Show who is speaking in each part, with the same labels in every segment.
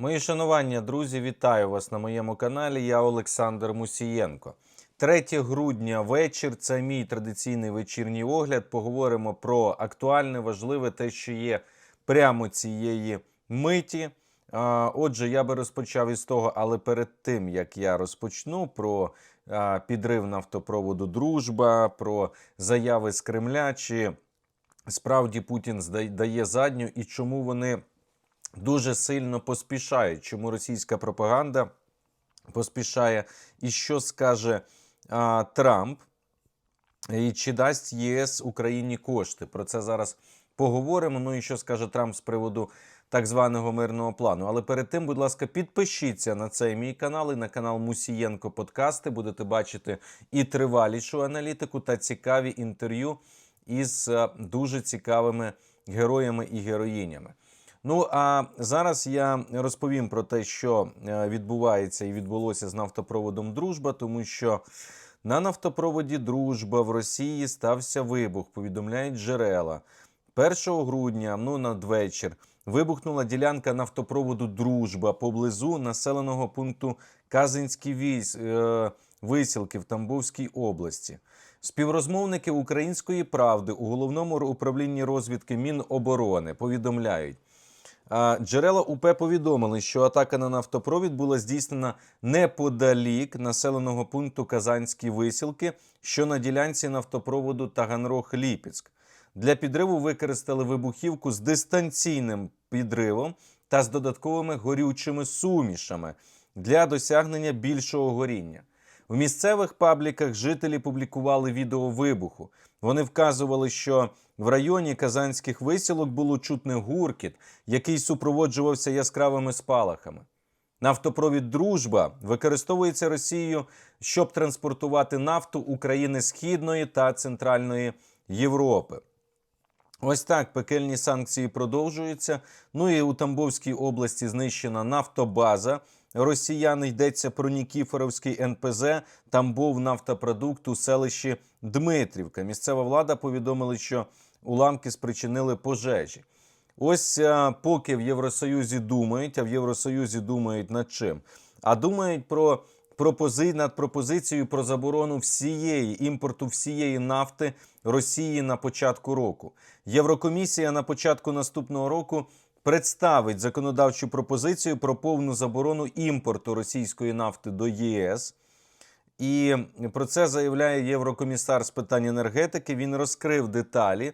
Speaker 1: Мої шанування, друзі, вітаю вас на моєму каналі. Я Олександр Мусієнко. 3 грудня вечір. Це мій традиційний вечірній огляд. Поговоримо про актуальне, важливе те, що є прямо цієї миті. Отже, я би розпочав із того, але перед тим як я розпочну про підрив нафтопроводу Дружба, про заяви з Кремля, чи справді Путін дає задню і чому вони дуже сильно поспішають, чому російська пропаганда поспішає, і що скаже а, Трамп, і чи дасть ЄС Україні кошти. Про це зараз поговоримо. Ну і що скаже Трамп з приводу так званого мирного плану. Але перед тим, будь ласка, підпишіться на цей мій канал і на канал Мусієнко Подкасти. Будете бачити і тривалішу аналітику та цікаві інтерв'ю із е, дуже цікавими героями і героїнями. Ну а зараз я розповім про те, що е, відбувається і відбулося з нафтопроводом Дружба, тому що на нафтопроводі Дружба в Росії стався вибух. Повідомляють джерела. 1 грудня, ну надвечір, вибухнула ділянка нафтопроводу Дружба поблизу населеного пункту Казинські вісь, е, висілки в Тамбовській області. Співрозмовники української правди у головному управлінні розвідки Міноборони повідомляють. Джерела УП повідомили, що атака на нафтопровід була здійснена неподалік населеного пункту Казанські висілки, що на ділянці нафтопроводу Таганрог-Ліпецьк. Для підриву використали вибухівку з дистанційним підривом та з додатковими горючими сумішами для досягнення більшого горіння. У місцевих пабліках жителі публікували відео вибуху. Вони вказували, що в районі казанських висілок було чутне гуркіт, який супроводжувався яскравими спалахами. Нафтопровід Дружба використовується Росією, щоб транспортувати нафту України Східної та Центральної Європи. Ось так пекельні санкції продовжуються. Ну і у Тамбовській області знищена нафтобаза. Росіяни йдеться про Нікіфоровський НПЗ. Тамбов нафтопродукт у селищі Дмитрівка. Місцева влада повідомила, що уламки спричинили пожежі. Ось поки в Євросоюзі думають, а в Євросоюзі думають над чим? А думають про пропози... над пропозицією про заборону всієї імпорту всієї нафти Росії на початку року. Єврокомісія на початку наступного року представить законодавчу пропозицію про повну заборону імпорту російської нафти до ЄС. І про це заявляє єврокомісар з питань енергетики. Він розкрив деталі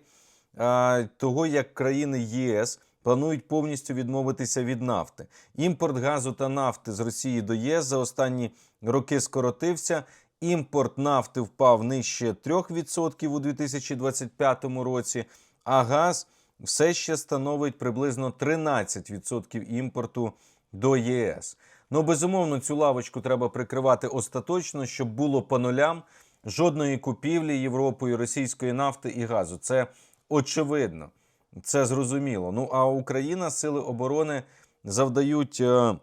Speaker 1: а, того, як країни ЄС планують повністю відмовитися від нафти. Імпорт газу та нафти з Росії до ЄС за останні роки скоротився. Імпорт нафти впав нижче 3% у 2025 році, а газ все ще становить приблизно 13% імпорту до ЄС. Ну, безумовно, цю лавочку треба прикривати остаточно, щоб було по нулям жодної купівлі Європою російської нафти і газу. Це очевидно, це зрозуміло. Ну а Україна, сили оборони завдають е,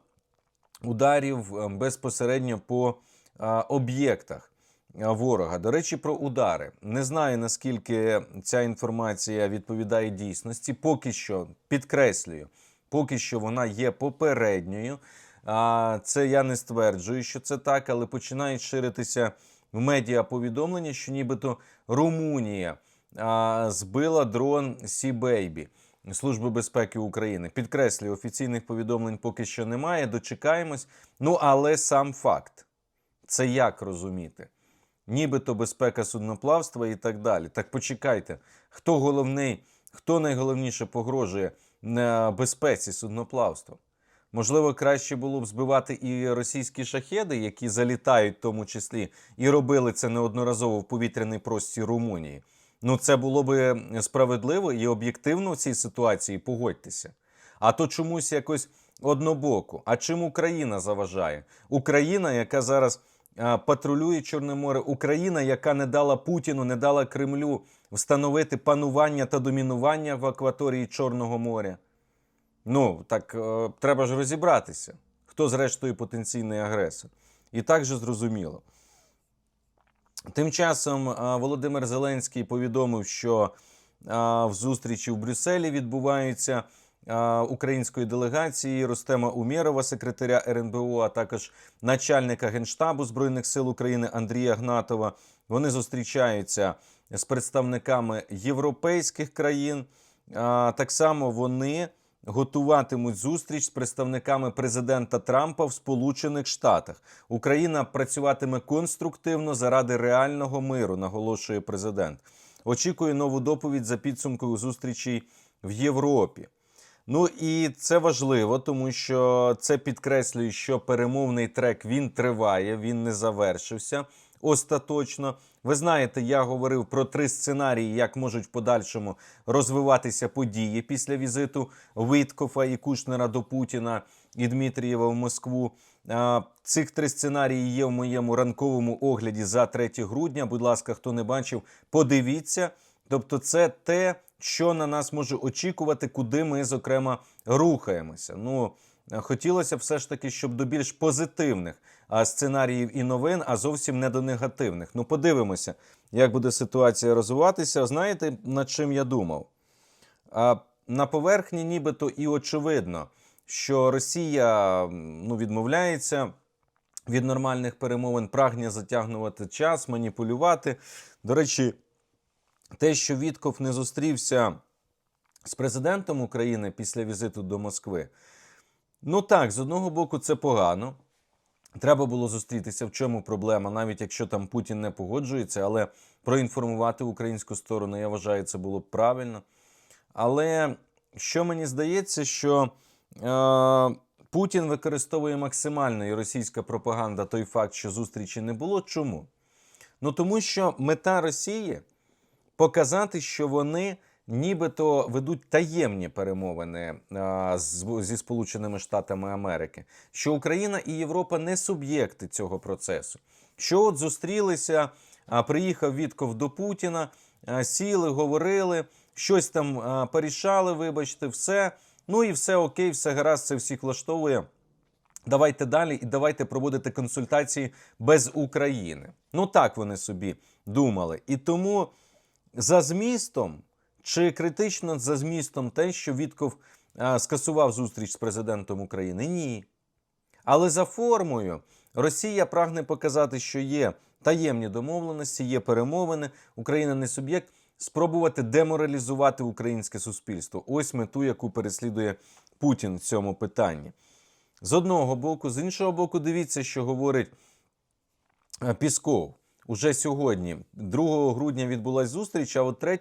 Speaker 1: ударів е, безпосередньо по е, об'єктах ворога. До речі, про удари. Не знаю наскільки ця інформація відповідає дійсності. Поки що підкреслюю, поки що вона є попередньою. А це я не стверджую, що це так, але починають ширитися в медіа повідомлення, що нібито Румунія а, збила дрон Sea Baby Служби безпеки України. Підкреслюю, офіційних повідомлень поки що немає. Дочекаємось. Ну але сам факт це як розуміти? Нібито безпека судноплавства і так далі. Так почекайте, хто головний, хто найголовніше погрожує е, безпеці судноплавства? Можливо, краще було б збивати і російські шахеди, які залітають в тому числі, і робили це неодноразово в повітряний простір Румунії. Ну, це було би справедливо і об'єктивно в цій ситуації, погодьтеся. А то чомусь якось однобоку. А чим Україна заважає? Україна, яка зараз патрулює Чорне море, Україна, яка не дала Путіну, не дала Кремлю встановити панування та домінування в акваторії Чорного моря. Ну, так е, треба ж розібратися, хто зрештою потенційний агресор. І так же зрозуміло. Тим часом е, Володимир Зеленський повідомив, що е, в зустрічі в Брюсселі відбуваються української делегації Рустема Умєрова, секретаря РНБО, а також начальника Генштабу Збройних сил України Андрія Гнатова. Вони зустрічаються з представниками європейських країн. Так само вони готуватимуть зустріч з представниками президента Трампа в Сполучених Штатах. Україна працюватиме конструктивно заради реального миру, наголошує президент. Очікує нову доповідь за підсумкою зустрічей в Європі. Ну і це важливо, тому що це підкреслює, що перемовний трек він триває, він не завершився остаточно. Ви знаєте, я говорив про три сценарії, як можуть в подальшому розвиватися події після візиту Виткофа і Кушнера до Путіна і Дмитрієва в Москву. Цих три сценарії є в моєму ранковому огляді за 3 грудня. Будь ласка, хто не бачив, подивіться. Тобто, це те, що на нас може очікувати, куди ми, зокрема, рухаємося. Ну, хотілося все ж таки, щоб до більш позитивних сценаріїв і новин, а зовсім не до негативних. Ну, подивимося, як буде ситуація розвиватися. Знаєте, над чим я думав? А, на поверхні, нібито і очевидно, що Росія ну, відмовляється від нормальних перемовин, прагне затягнувати час, маніпулювати. До речі, те, що Вітков не зустрівся з президентом України після візиту до Москви, ну так, з одного боку, це погано. Треба було зустрітися, в чому проблема, навіть якщо там Путін не погоджується, але проінформувати українську сторону, я вважаю, це було б правильно. Але що мені здається, що е, Путін використовує максимально і російська пропаганда той факт, що зустрічі не було. Чому? Ну тому що мета Росії показати, що вони нібито ведуть таємні перемовини з, зі Сполученими Штатами Америки, що Україна і Європа не суб'єкти цього процесу. Що от зустрілися, а, приїхав Вітков до Путіна, а, сіли, говорили, щось там порішали, вибачте, все. Ну і все окей, все гаразд, це всіх влаштовує. Давайте далі і давайте проводити консультації без України. Ну так вони собі думали. І тому за змістом чи критично за змістом те, що Вітков скасував зустріч з президентом України? Ні. Але за формою Росія прагне показати, що є таємні домовленості, є перемовини, Україна не суб'єкт, спробувати деморалізувати українське суспільство. Ось мету, яку переслідує Путін в цьому питанні. З одного боку, з іншого боку, дивіться, що говорить Пісков. Уже сьогодні, 2 грудня, відбулася зустріч, а от 3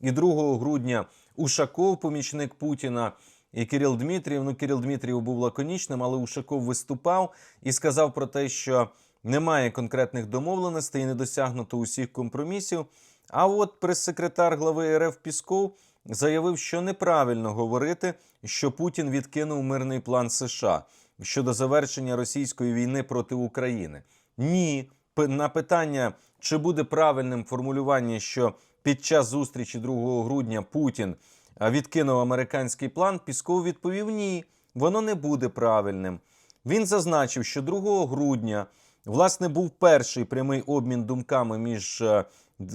Speaker 1: і 2 грудня Ушаков, помічник Путіна, і Кирил Дмитрієв. Ну, Кирил Дмитрієв був лаконічним, але Ушаков виступав і сказав про те, що немає конкретних домовленостей і не досягнуто усіх компромісів. А от прес-секретар глави РФ Пісков заявив, що неправильно говорити, що Путін відкинув мирний план США щодо завершення російської війни проти України. Ні, на питання, чи буде правильним формулювання, що під час зустрічі 2 грудня Путін відкинув американський план, Пісков відповів ні, воно не буде правильним. Він зазначив, що 2 грудня власне був перший прямий обмін думками між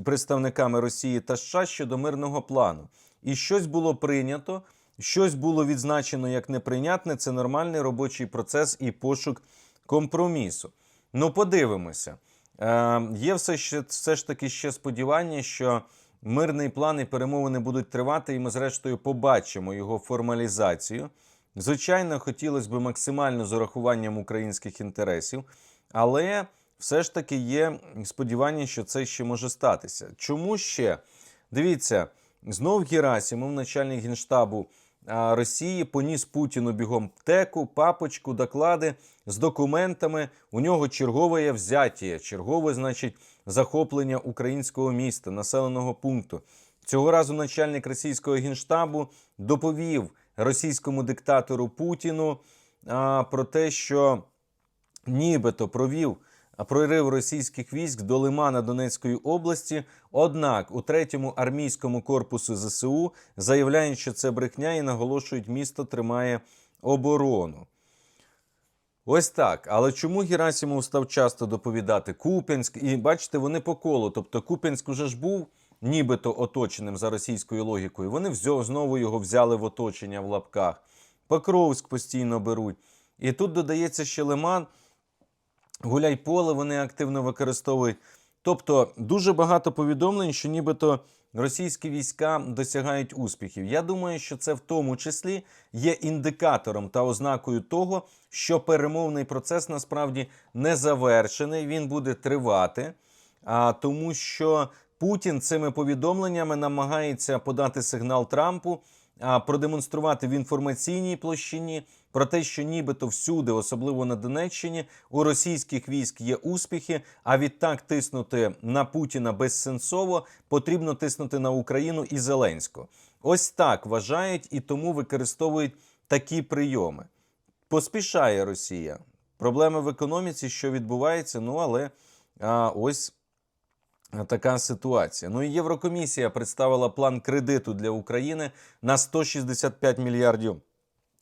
Speaker 1: представниками Росії та США щодо мирного плану. І щось було прийнято, щось було відзначено як неприйнятне. Це нормальний робочий процес і пошук компромісу. Ну, подивимося. Е, є все, ще, все ж таки ще сподівання, що мирний план і перемовини будуть тривати, і ми, зрештою, побачимо його формалізацію. Звичайно, хотілося б максимально з урахуванням українських інтересів, але все ж таки є сподівання, що це ще може статися. Чому ще? Дивіться, знов Герасимов, начальник генштабу Росії, поніс Путіну бігом теку, папочку, доклади з документами. У нього чергове взяття, чергове, значить, захоплення українського міста, населеного пункту. Цього разу начальник російського генштабу доповів російському диктатору Путіну а, про те, що нібито провів прорив російських військ до Лимана Донецької області. Однак у третьому армійському корпусу ЗСУ заявляють, що це брехня і наголошують, місто тримає оборону. Ось так. Але чому Герасимов став часто доповідати Куп'янськ? І бачите, вони по колу. Тобто Куп'янськ уже ж був, нібито оточеним за російською логікою. Вони знову його взяли в оточення в лапках. Покровськ постійно беруть. І тут додається ще Лиман, Гуляйполе вони активно використовують. Тобто дуже багато повідомлень, що нібито російські війська досягають успіхів. Я думаю, що це в тому числі є індикатором та ознакою того, що перемовний процес насправді не завершений, він буде тривати, а тому що Путін цими повідомленнями намагається подати сигнал Трампу, продемонструвати в інформаційній площині про те, що нібито всюди, особливо на Донеччині, у російських військ є успіхи. А відтак тиснути на Путіна безсенсово потрібно тиснути на Україну і Зеленського. Ось так вважають і тому використовують такі прийоми. Поспішає Росія. Проблеми в економіці, що відбувається, ну але а, ось така ситуація. Ну і Єврокомісія представила план кредиту для України на 165 мільярдів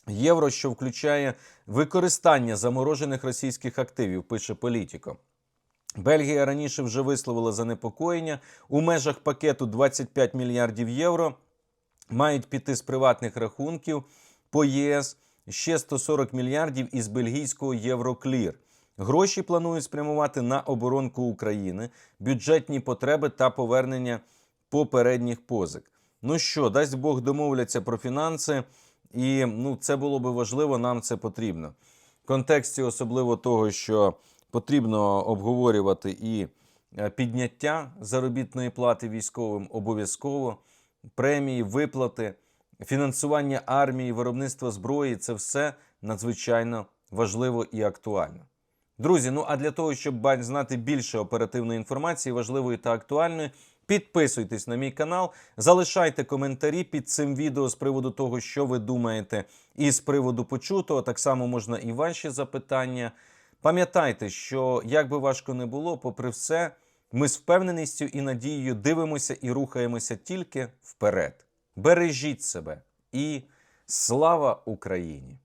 Speaker 1: євро, що включає використання заморожених російських активів, пише Політіко. Бельгія раніше вже висловила занепокоєння у межах пакету 25 мільярдів євро. Мають піти з приватних рахунків по ЄС ще 140 мільярдів із бельгійського Євроклір. Гроші планують спрямувати на оборонку України, бюджетні потреби та повернення попередніх позик. Ну що, дасть Бог домовляться про фінанси, і ну, це було би важливо, нам це потрібно. В контексті особливо того, що потрібно обговорювати і е, підняття заробітної плати військовим обов'язково, премії, виплати, фінансування армії, виробництва зброї це все надзвичайно важливо і актуально. Друзі, ну а для того, щоб знати більше оперативної інформації, важливої та актуальної, підписуйтесь на мій канал, залишайте коментарі під цим відео з приводу того, що ви думаєте, і з приводу почутого. Так само можна і ваші запитання. Пам'ятайте, що як би важко не було, попри все, ми з впевненістю і надією дивимося і рухаємося тільки вперед. Бережіть себе і слава Україні!